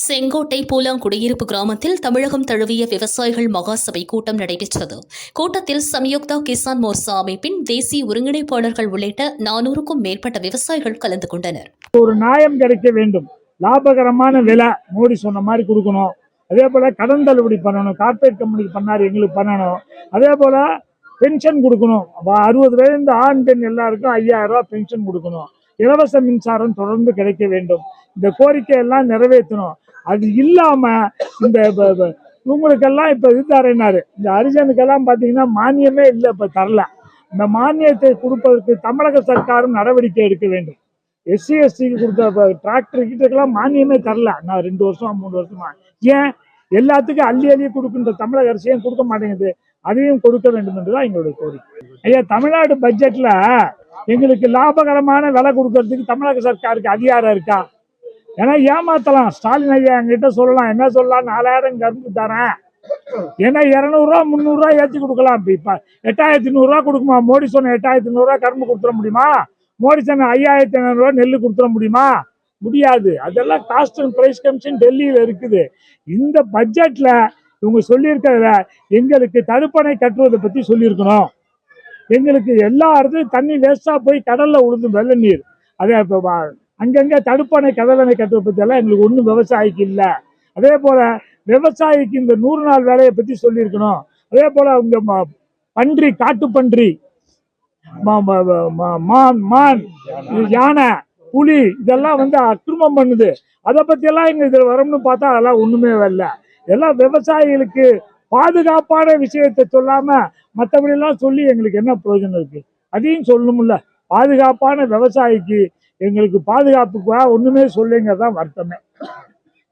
செங்கோட்டை பூலாங்குடியிருப்பு கிராமத்தில் தமிழகம் தழுவிய விவசாயிகள் மகாசபை கூட்டம் நடைபெற்றது. கூட்டத்தில் சம்யுக்தா கிசான் மோர்சா அமைப்பின் தேசிய ஒருங்கிணைப்பாளர்கள் உள்ளிட்ட நானூறுக்கும் மேற்பட்ட விவசாயிகள் கலந்து கொண்டனர். ஒரு நியாயம் கிடைக்க வேண்டும். லாபகரமான விலை மோடி சொன்ன மாதிரி கொடுக்கணும். அதே போல கடன் தள்ளுபடி பண்ணணும். கார்பரேட் கம்பெனிக்கு பண்ணாரு எங்களுக்கு பண்ணணும். அதே போல பென்ஷன் கொடுக்கணும். அறுபது வயது ஆண் பெண் எல்லாருக்கும் ஐயாயிரம் ரூபாய் பென்ஷன் கொடுக்கணும். இலவச மின்சாரம் தொடர்ந்து கிடைக்க வேண்டும். இந்த கோரிக்கை எல்லாம் நிறைவேற்றணும். அது இல்லாம இந்த இவங்களுக்கெல்லாம் இப்ப இது தரேனாரு இந்த ஹரிஜனுக்கெல்லாம் பாத்தீங்கன்னா மானியமே இல்லை இப்ப தரல. இந்த மானியத்தை கொடுப்பதற்கு தமிழக சர்க்காரும் நடவடிக்கை எடுக்க வேண்டும். எஸ்சி எஸ்டிக்கு கொடுத்த டிராக்டர் கிட்டக்கெல்லாம் மானியமே தரல. நான் ரெண்டு வருஷமா மூணு வருஷமா. ஏன்? எல்லாத்துக்கும் அள்ளி அள்ளி கொடுக்கின்ற தமிழக அரசையும் கொடுக்க மாட்டேங்குது? அதையும் கொடுக்க வேண்டும் என்றுதான் எங்களுடைய கோரிக்கை. ஐயா தமிழ்நாடு பட்ஜெட்ல எங்களுக்கு லாபகரமான விலை கொடுக்கறதுக்கு தமிழக சர்க்காருக்கு அதிகாரம் இருக்கா? ஏன்னா ஏமாத்தலாம். ஸ்டாலின் ஐயா என்கிட்ட சொல்லலாம். என்ன சொல்லலாம் நாலாயிரம் கரும்பு தரேன். ஏன்னா இரநூறுவா முந்நூறுரூவா ஏற்றி கொடுக்கலாம். இப்போ இப்போ எட்டாயிரத்தி நூறுரூவா கொடுக்குமா? மோடி சொன்ன எட்டாயிரத்தி நூறுரூவா கரும்பு கொடுத்துட முடியுமா? மோடி சொன்ன ஐயாயிரத்தி ஐநூறுரூவா நெல் கொடுத்துட முடியுமா? முடியாது. அதெல்லாம் காஸ்ட் அண்ட் ப்ரைஸ் கமிஷன் டெல்லியில் இருக்குது. இந்த பட்ஜெட்டில் இவங்க சொல்லியிருக்கிறத எங்களுக்கு தடுப்பணை கட்டுவதை பற்றி சொல்லியிருக்கணும். எங்களுக்கு எல்லா இடத்துலையும் தண்ணி வேஸ்ட்டாக போய் கடலில் உழுந்து வெள்ள நீர் அதே இப்போ அங்கங்கே தடுப்பணை கதவணை கட்டுவதை எங்களுக்கு ஒன்றும் விவசாயிக்கு இல்லை. அதே போல விவசாயிக்கு இந்த நூறு நாள் வேலையை பற்றி சொல்லியிருக்கணும். அதே போல இந்த ம- பன்றி காட்டு பன்றி மான் மான் யானை புலி இதெல்லாம் வந்து அக்கிரமம் பண்ணுது. அதை பத்தி எல்லாம் இங்க இதுல வரும்னு பார்த்தா அதெல்லாம் ஒண்ணுமே வரல. எல்லாம் விவசாயிகளுக்கு பாதுகாப்பான விஷயத்தை சொல்லாம மற்றபடி எல்லாம் சொல்லி எங்களுக்கு என்ன பிரயோஜனம் இருக்கு? அதையும் சொல்லணும்ல. பாதுகாப்பான விவசாயிக்கு எங்களுக்கு பாதுகாப்புக்கு ஒண்ணுமே சொல்லுங்க தான் வருத்தமே.